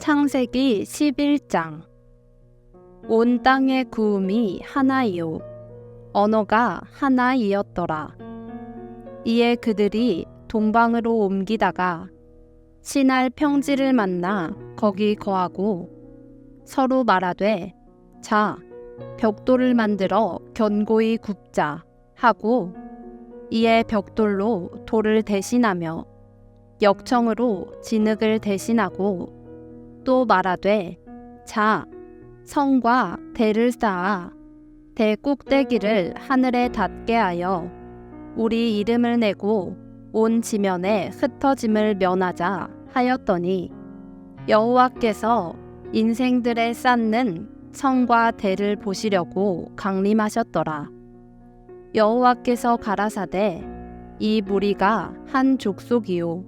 창세기 11장. 온 땅의 구음이 하나이요. 언어가 하나이었더라. 이에 그들이 동방으로 옮기다가 신할 평지를 만나 거기 거하고 서로 말하되 자 벽돌을 만들어 견고히 굽자 하고 이에 벽돌로 돌을 대신하며 역청으로 진흙을 대신하고 또 말하되 자 성과 대를 쌓아 대 꼭대기를 하늘에 닿게 하여 우리 이름을 내고 온 지면에 흩어짐을 면하자 하였더니 여호와께서 인생들에 쌓는 성과 대를 보시려고 강림하셨더라. 여호와께서 가라사대 이 무리가 한 족속이요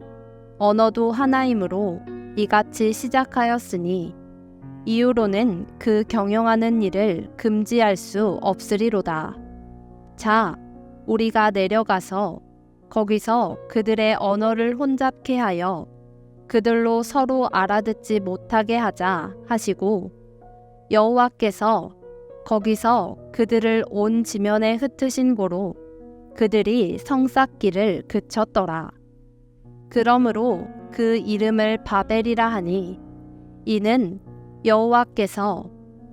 언어도 하나이므로 이같이 시작하였으니 이후로는 그 경영하는 일을 금지할 수 없으리로다. 자, 우리가 내려가서 거기서 그들의 언어를 혼잡케 하여 그들로 서로 알아듣지 못하게 하자 하시고 여호와께서 거기서 그들을 온 지면에 흩으신 고로 그들이 성 쌓기를 그쳤더라. 그러므로 그 이름을 바벨이라 하니 이는 여호와께서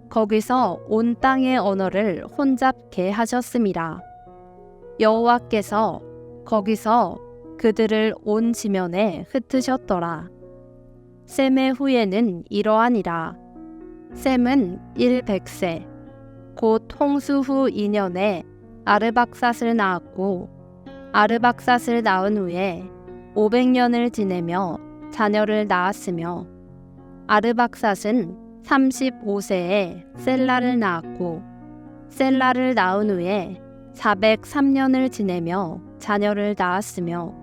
거기서 온 땅의 언어를 혼잡게 하셨습니다. 여호와께서 거기서 그들을 온 지면에 흩으셨더라. 셈의 후에는 이러하니라. 셈은 1백세 곧 홍수 후 2년에 아르박삿을 낳았고 아르박삿을 낳은 후에 500년을 지내며 자녀를 낳았으며 아르박삿은 35세에 셀라를 낳았고 셀라를 낳은 후에 403년을 지내며 자녀를 낳았으며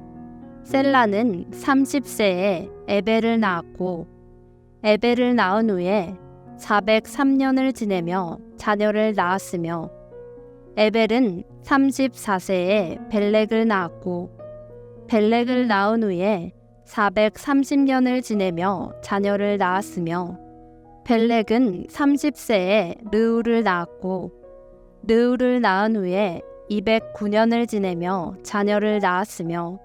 셀라는 30세에 에벨을 낳았고 에벨을 낳은 후에 403년을 지내며 자녀를 낳았으며 에벨은 34세에 벨렉을 낳았고 벨렉을 낳은 후에 430년을 지내며 자녀를 낳았으며 벨렉은 30세에 르우를 낳았고 르우를 낳은 후에 209년을 지내며 자녀를 낳았으며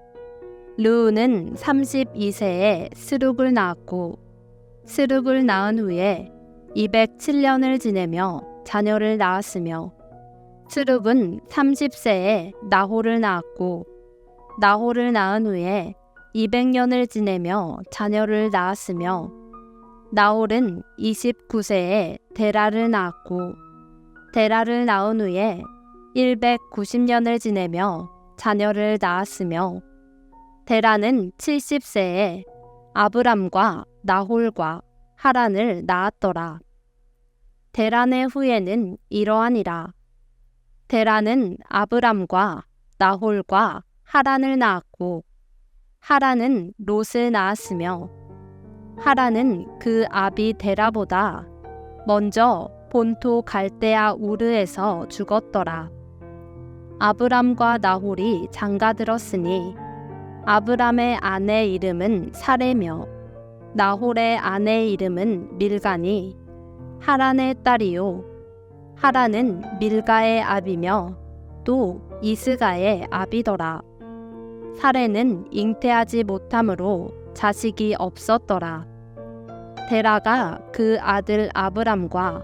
르우는 32세에 스룩을 낳았고 스룩을 낳은 후에 207년을 지내며 자녀를 낳았으며 스룩은 30세에 나호를 낳았고 나호를 낳은 후에 200년을 지내며 자녀를 낳았으며 나홀은 29세에 데라를 낳았고 데라를 낳은 후에 190년을 지내며 자녀를 낳았으며 데라는 70세에 아브람과 나홀과 하란을 낳았더라. 데란의 후에는 이러하니라. 데라는 아브람과 나홀과 하란을 낳았고 하란은 롯을 낳았으며 하란은 그 아비 데라보다 먼저 본토 갈대아 우르에서 죽었더라. 아브람과 나홀이 장가들었으니 아브람의 아내 이름은 사레며 나홀의 아내 이름은 밀가니 하란의 딸이요 하란은 밀가의 아비며 또 이스가의 아비더라. 사례는 잉태하지 못함으로 자식이 없었더라. 데라가 그 아들 아브람과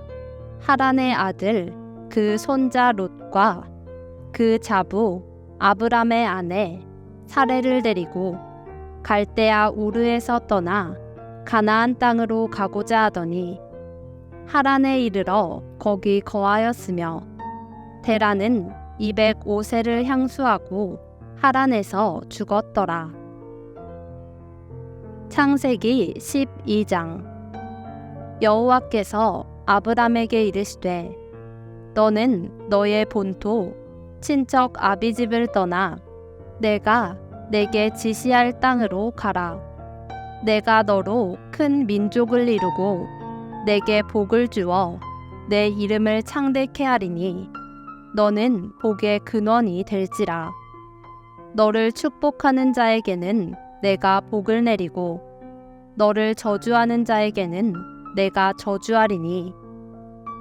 하란의 아들 그 손자 롯과 그 자부 아브람의 아내 사례를 데리고 갈대아 우르에서 떠나 가나안 땅으로 가고자 하더니 하란에 이르러 거기 거하였으며 데라는 205세를 향수하고 하란에서 죽었더라. 창세기 12장. 여호와께서 아브람에게 이르시되 너는 너의 본토 친척 아비 집을 떠나 내가 내게 지시할 땅으로 가라. 내가 너로 큰 민족을 이루고 내게 복을 주어 내 이름을 창대케 하리니 너는 복의 근원이 될지라 너를 축복하는 자에게는 내가 복을 내리고 너를 저주하는 자에게는 내가 저주하리니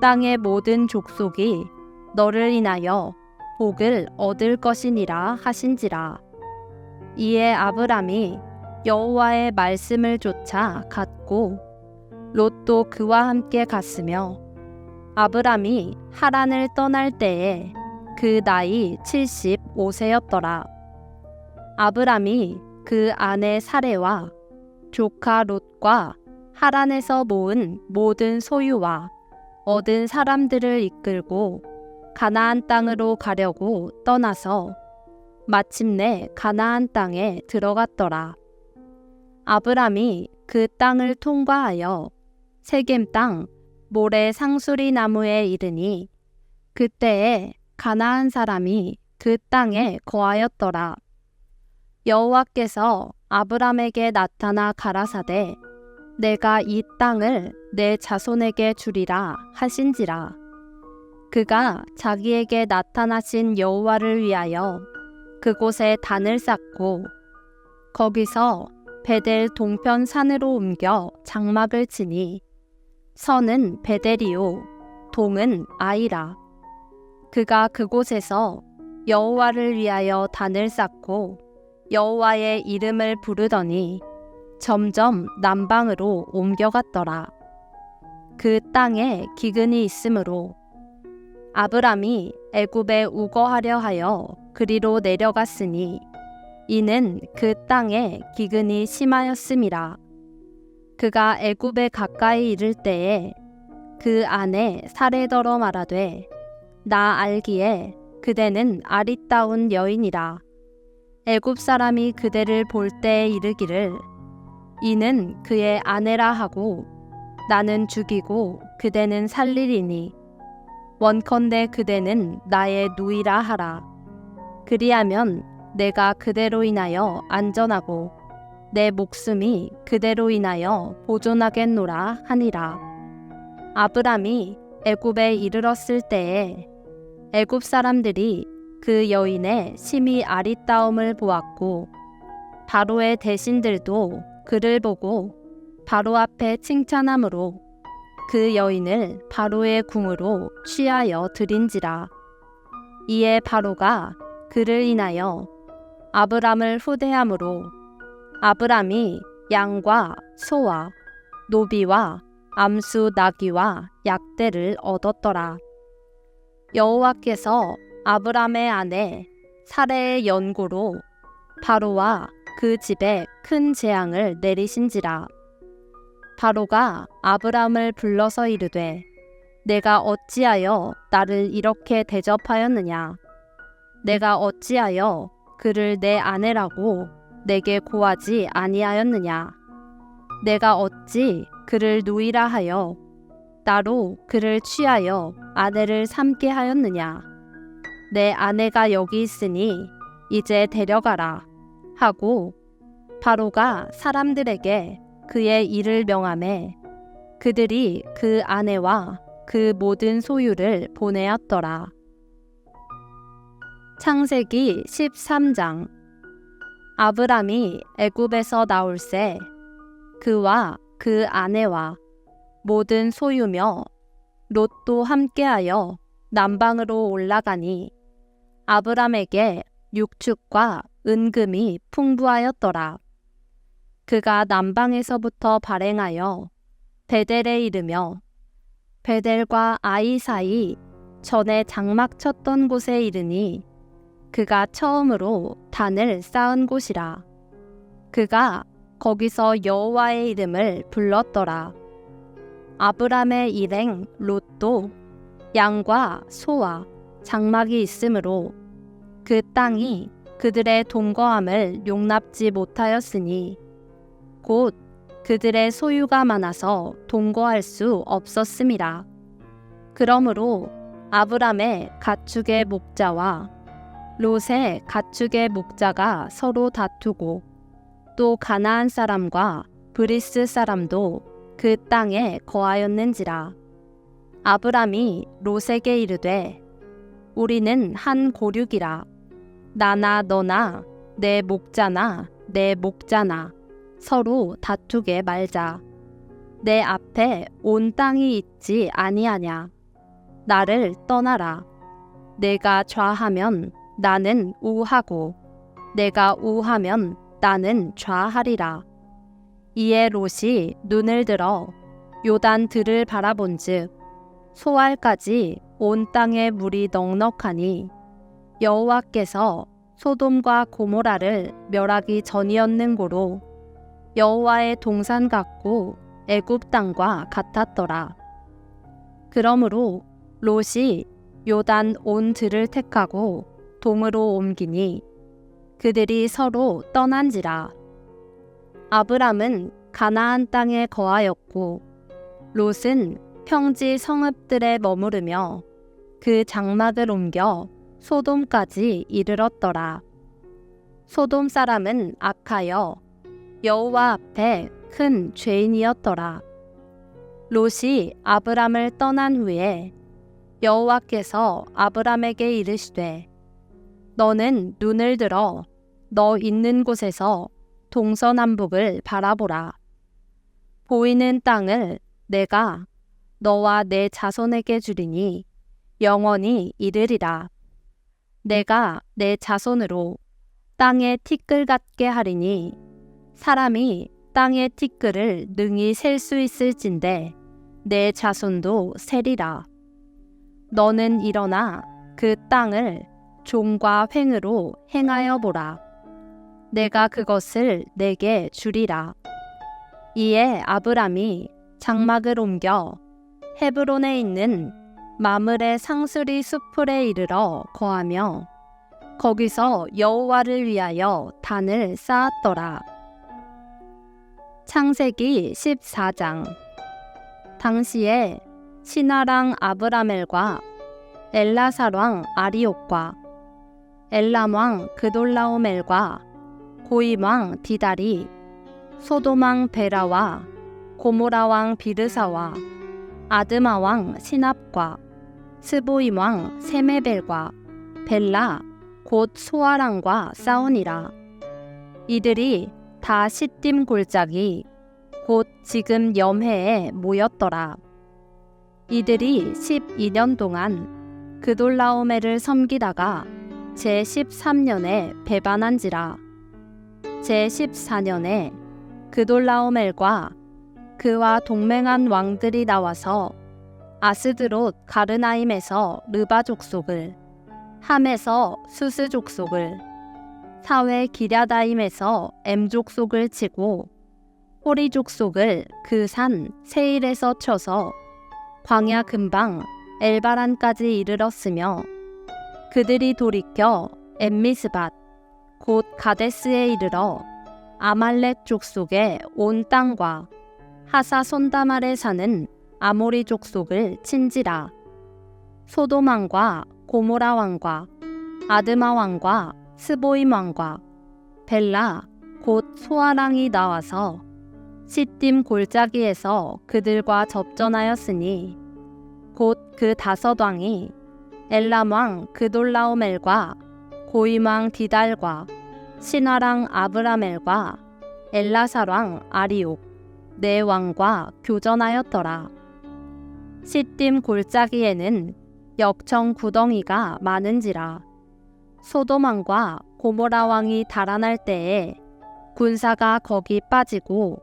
땅의 모든 족속이 너를 인하여 복을 얻을 것이니라 하신지라. 이에 아브람이 여호와의 말씀을 쫓아 갔고 롯도 그와 함께 갔으며 아브람이 하란을 떠날 때에 그 나이 75세였더라. 아브람이 그 아내 사레와 조카 롯과 하란에서 모은 모든 소유와 얻은 사람들을 이끌고 가나안 땅으로 가려고 떠나서 마침내 가나안 땅에 들어갔더라. 아브람이 그 땅을 통과하여 세겜 땅 모래 상수리 나무에 이르니 그때에 가나안 사람이 그 땅에 거하였더라. 여호와께서 아브람에게 나타나 가라사대 내가 이 땅을 내 자손에게 주리라 하신지라. 그가 자기에게 나타나신 여호와를 위하여 그곳에 단을 쌓고 거기서 베델 동편 산으로 옮겨 장막을 치니 선은 베델이요 동은 아이라. 그가 그곳에서 여호와를 위하여 단을 쌓고 여호와의 이름을 부르더니 점점 남방으로 옮겨갔더라. 그 땅에 기근이 있으므로 아브람이 애굽에 우거하려 하여 그리로 내려갔으니 이는 그 땅에 기근이 심하였음이라. 그가 애굽에 가까이 이를 때에 그 안에 사레더러 말하되 나 알기에 그대는 아리따운 여인이라. 애굽 사람이 그대를 볼 때에 이르기를 이는 그의 아내라 하고 나는 죽이고 그대는 살리리니 원컨대 그대는 나의 누이라 하라. 그리하면 내가 그대로 인하여 안전하고 내 목숨이 그대로 인하여 보존하겠노라 하니라. 아브람이 애굽에 이르렀을 때에 애굽 사람들이 그 여인의 심히 아리따움을 보았고 바로의 대신들도 그를 보고 바로 앞에 칭찬함으로 그 여인을 바로의 궁으로 취하여 드린지라. 이에 바로가 그를 인하여 아브람을 후대함으로 아브람이 양과 소와 노비와 암수 나귀와 약대를 얻었더라. 여호와께서 아브람의 아내 사레의 연고로 바로와 그 집에 큰 재앙을 내리신지라. 바로가 아브람을 불러서 이르되 내가 어찌하여 나를 이렇게 대접하였느냐? 내가 어찌하여 그를 내 아내라고 내게 고하지 아니하였느냐? 내가 어찌 그를 누이라 하여 나로 그를 취하여 아내를 삼게 하였느냐 내 아내가 여기 있으니 이제 데려가라 하고 바로가 사람들에게 그의 일을 명함에 그들이 그 아내와 그 모든 소유를 보내었더라. 창세기 13장 아브람이 애굽에서 나올새 그와 그 아내와 모든 소유며 롯도 함께하여 남방으로 올라가니 아브람에게 육축과 은금이 풍부하였더라. 그가 남방에서부터 발행하여 베델에 이르며 베델과 아이 사이 전에 장막 쳤던 곳에 이르니 그가 처음으로 단을 쌓은 곳이라. 그가 거기서 여호와의 이름을 불렀더라. 아브람의 일행 롯도 양과 소와 장막이 있으므로 그 땅이 그들의 동거함을 용납지 못하였으니 곧 그들의 소유가 많아서 동거할 수 없었음이라. 그러므로 아브람의 가축의 목자와 롯의 가축의 목자가 서로 다투고 또 가나안 사람과 브리스 사람도 그 땅에 거하였는지라. 아브람이 롯에게 이르되 우리는 한 고륙이라 나나 너나 내 목자나 내 목자나 서로 다투게 말자. 내 앞에 온 땅이 있지 아니하냐. 나를 떠나라. 내가 좌하면 나는 우하고 내가 우하면 나는 좌하리라. 이에 롯이 눈을 들어 요단 들을 바라본즉 소알까지 온 땅에 물이 넉넉하니 여호와께서 소돔과 고모라를 멸하기 전이었는고로 여호와의 동산 같고 애굽 땅과 같았더라. 그러므로 롯이 요단 온 들을 택하고 동으로 옮기니 그들이 서로 떠난지라. 아브람은 가나안 땅에 거하였고 롯은 평지 성읍들에 머무르며 그 장막을 옮겨 소돔까지 이르렀더라. 소돔 사람은 악하여 여호와 앞에 큰 죄인이었더라. 롯이 아브람을 떠난 후에 여호와께서 아브람에게 이르시되 너는 눈을 들어 너 있는 곳에서 동서남북을 바라보라. 보이는 땅을 내가 너와 내 자손에게 주리니 영원히 이르리라. 내가 내 자손으로 땅의 티끌 같게 하리니 사람이 땅의 티끌을 능히 셀 수 있을진데 내 자손도 세리라. 너는 일어나 그 땅을 종과 횡으로 행하여 보라. 내가 그것을 내게 주리라. 이에 아브람이 장막을 옮겨 헤브론에 있는 마물의 상수리 수풀에 이르러 거하며 거기서 여호와를 위하여 단을 쌓았더라. 창세기 14장 당시에 신하랑 아브라멜과 엘라살 왕 아리옥과 엘람 왕 그돌라오멜과 고임 왕 디달이 소돔 왕 베라와 고모라 왕 비르사와 아드마 왕 시납과 스보임 왕 세메벨과 벨라 곧 소아랑과 싸우니라. 이들이 다 시딤 골짜기 곧 지금 염해에 모였더라. 이들이 12년 동안 그돌라오메를 섬기다가 제 13년에 배반한지라. 제 14년에 그돌라오멜과 그와 동맹한 왕들이 나와서 아스드롯 가르나임에서 르바 족속을 함에서 수스 족속을 사회 기랴다임에서 엠 족속을 치고 호리 족속을 그 산 세일에서 쳐서 광야 근방 엘바란까지 이르렀으며 그들이 돌이켜 엠미스밭 곧 가데스에 이르러 아말렉 족속의 온 땅과 하사 손다말에 사는 아모리 족 속을 친지라. 소돔 왕과 고모라 왕과 아드마 왕과 스보임 왕과 벨라 곧 소아랑이 나와서 시딤 골짜기에서 그들과 접전하였으니 곧 그 다섯 왕이 엘람 왕 그돌라오멜과 고임 왕 디달과 신하랑 아브라멜과 엘라살 왕 아리옥 네 왕과 교전하였더라. 시딤 골짜기에는 역청 구덩이가 많은지라 소돔 왕과 고모라 왕이 달아날 때에 군사가 거기 빠지고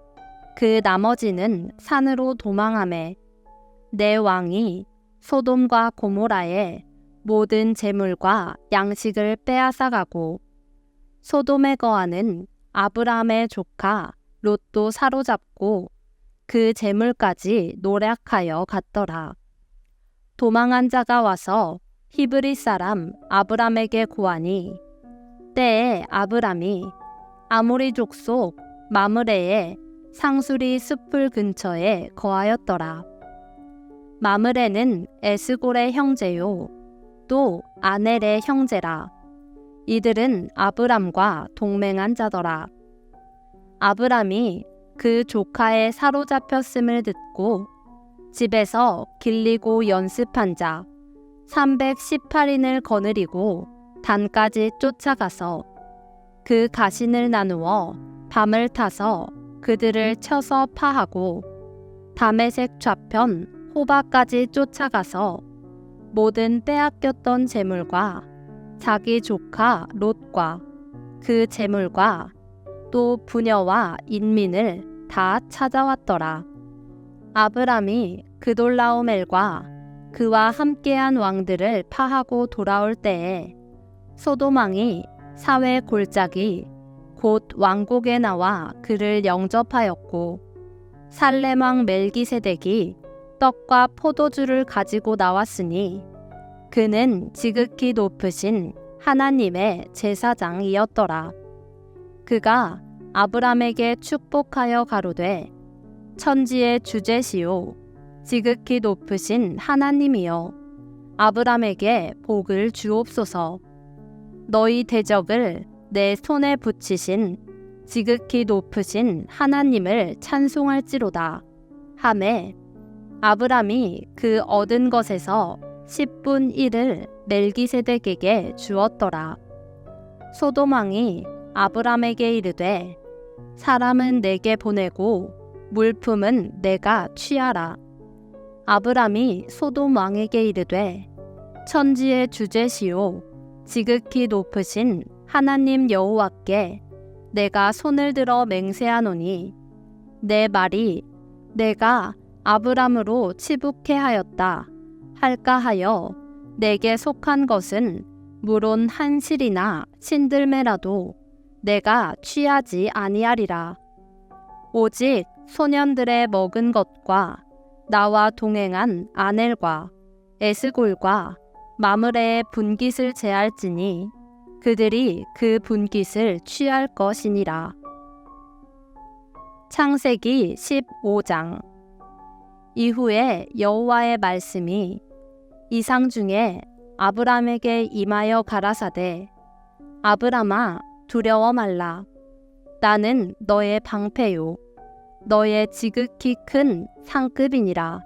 그 나머지는 산으로 도망함에 내 왕이 소돔과 고모라의 모든 재물과 양식을 빼앗아가고 소돔에 거하는 아브라함의 조카 롯도 사로잡고 그 재물까지 노략하여 갔더라. 도망한 자가 와서 히브리 사람 아브람에게 구하니 때에 아브람이 아모리 족속 마므레의 상수리 숲을 근처에 거하였더라. 마므레는 에스골의 형제요 또 아넬의 형제라. 이들은 아브람과 동맹한 자더라. 아브람이 그 조카의 사로잡혔음을 듣고 집에서 길리고 연습한 자 318인을 거느리고 단까지 쫓아가서 그 가신을 나누어 밤을 타서 그들을 쳐서 파하고 담에색 좌편 호바까지 쫓아가서 모든 빼앗겼던 재물과 자기 조카 롯과 그 재물과 또 부녀와 인민을 다 찾아왔더라. 아브람이 그돌라오멜과 그와 함께한 왕들을 파하고 돌아올 때에 소도망이 사회 골짜기 곧 왕국에 나와 그를 영접하였고 살레망 멜기세덱이 떡과 포도주를 가지고 나왔으니 그는 지극히 높으신 하나님의 제사장이었더라. 그가 아브람에게 축복하여 가로되 천지의 주제시요 지극히 높으신 하나님이여 아브람에게 복을 주옵소서. 너희 대적을 내 손에 붙이신 지극히 높으신 하나님을 찬송할지로다. 하매 아브람이 그 얻은 것에서 10분 1을 멜기세덱에게 주었더라. 소도망이 아브람에게 이르되 사람은 내게 보내고 물품은 내가 취하라. 아브람이 소돔 왕에게 이르되 천지의 주제시요 지극히 높으신 하나님 여호와께 내가 손을 들어 맹세하노니 내 말이 내가 아브람으로 치북해 하였다 할까 하여 내게 속한 것은 물론 한 실이나 신들매라도 내가 취하지 아니하리라 오직 소년들의 먹은 것과 나와 동행한 아넬과 에스골과 마므레의 분깃을 제할지니 그들이 그 분깃을 취할 것이니라. 창세기 15장 이후에 여호와의 말씀이 이상 중에 아브람에게 임하여 가라사대 아브람아 두려워 말라. 나는 너의 방패요. 너의 지극히 큰 상급이니라.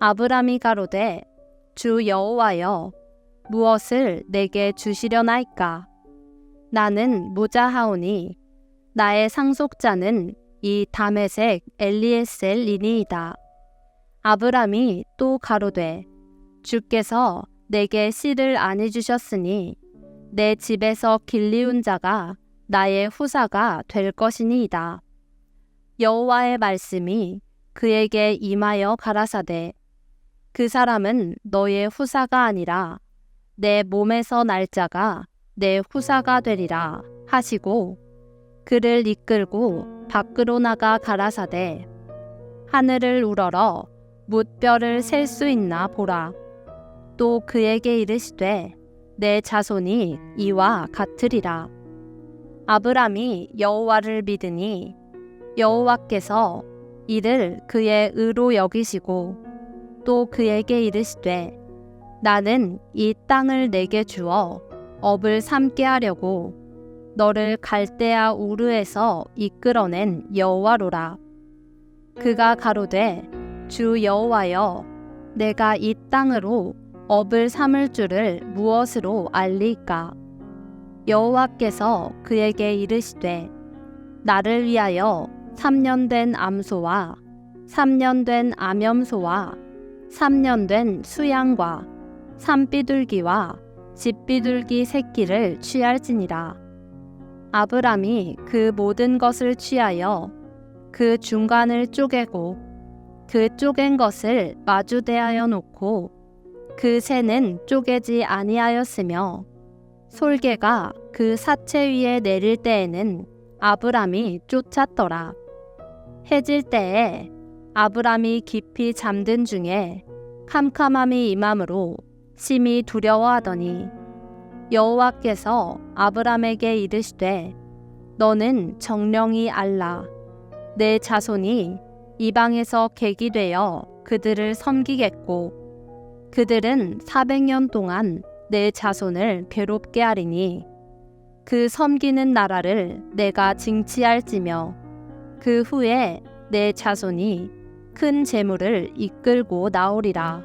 아브람이 가로되 주 여호와여 무엇을 내게 주시려나이까? 나는 무자하오니 나의 상속자는 이 다메색 엘리에셀리니이다. 아브람이 또 가로되 주께서 내게 씨를 아니 주셨으니 내 집에서 길리운 자가 나의 후사가 될 것이니이다. 여호와의 말씀이 그에게 임하여 가라사대 그 사람은 너의 후사가 아니라 내 몸에서 날짜가 내 후사가 되리라 하시고 그를 이끌고 밖으로 나가 가라사대 하늘을 우러러 뭇별을 셀수 있나 보라 또 그에게 이르시되 내 자손이 이와 같으리라. 아브람이 여호와를 믿으니 여호와께서 이를 그의 의로 여기시고 또 그에게 이르시되 나는 이 땅을 내게 주어 업을 삼게 하려고 너를 갈대아 우르에서 이끌어낸 여호와로라. 그가 가로되 주 여호와여 내가 이 땅으로 업을 삼을 줄을 무엇으로 알리까 여호와께서 그에게 이르시되 나를 위하여 3년 된 암소와 3년 된 암염소와 3년 된 수양과 산비둘기와 집비둘기 새끼를 취할지니라. 아브람이 그 모든 것을 취하여 그 중간을 쪼개고 그 쪼갠 것을 마주대하여 놓고 그 새는 쪼개지 아니하였으며 솔개가 그 사체 위에 내릴 때에는 아브람이 쫓았더라. 해질 때에 아브람이 깊이 잠든 중에 캄캄함이 임함으로 심히 두려워하더니 여호와께서 아브람에게 이르시되 너는 정령이 알라 내 자손이 이방에서 객이 되어 그들을 섬기겠고 그들은 400년 동안 내 자손을 괴롭게 하리니 그 섬기는 나라를 내가 징치할지며 그 후에 내 자손이 큰 재물을 이끌고 나오리라.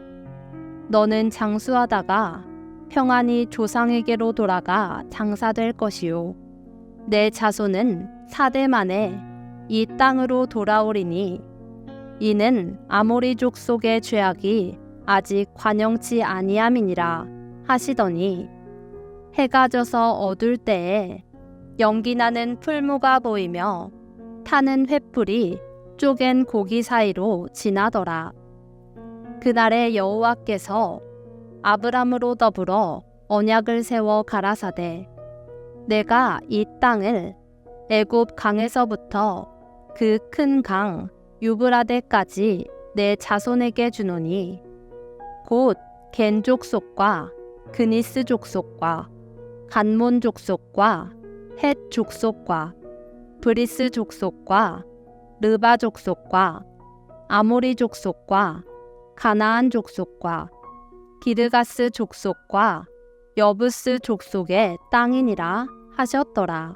너는 장수하다가 평안히 조상에게로 돌아가 장사될 것이요. 내 자손은 사대 만에 이 땅으로 돌아오리니 이는 아모리 족 속의 죄악이 아직 관영치 아니함이니라 하시더니 해가 져서 어둘 때에 연기 나는 풀무가 보이며 타는 횃불이 쪼갠 고기 사이로 지나더라. 그날에 여호와께서 아브람으로 더불어 언약을 세워 가라사대 내가 이 땅을 애굽 강에서부터 그 큰 강 유브라데까지 내 자손에게 주노니 곧 겐 족 속과 그니스 족 속과 간몬 족 속과 헷 족 속과 브리스 족 속과 르바 족 속과 아모리 족 속과 가나안 족속과 기르가스 족속과 여부스 족속의 땅이니라 하셨더라.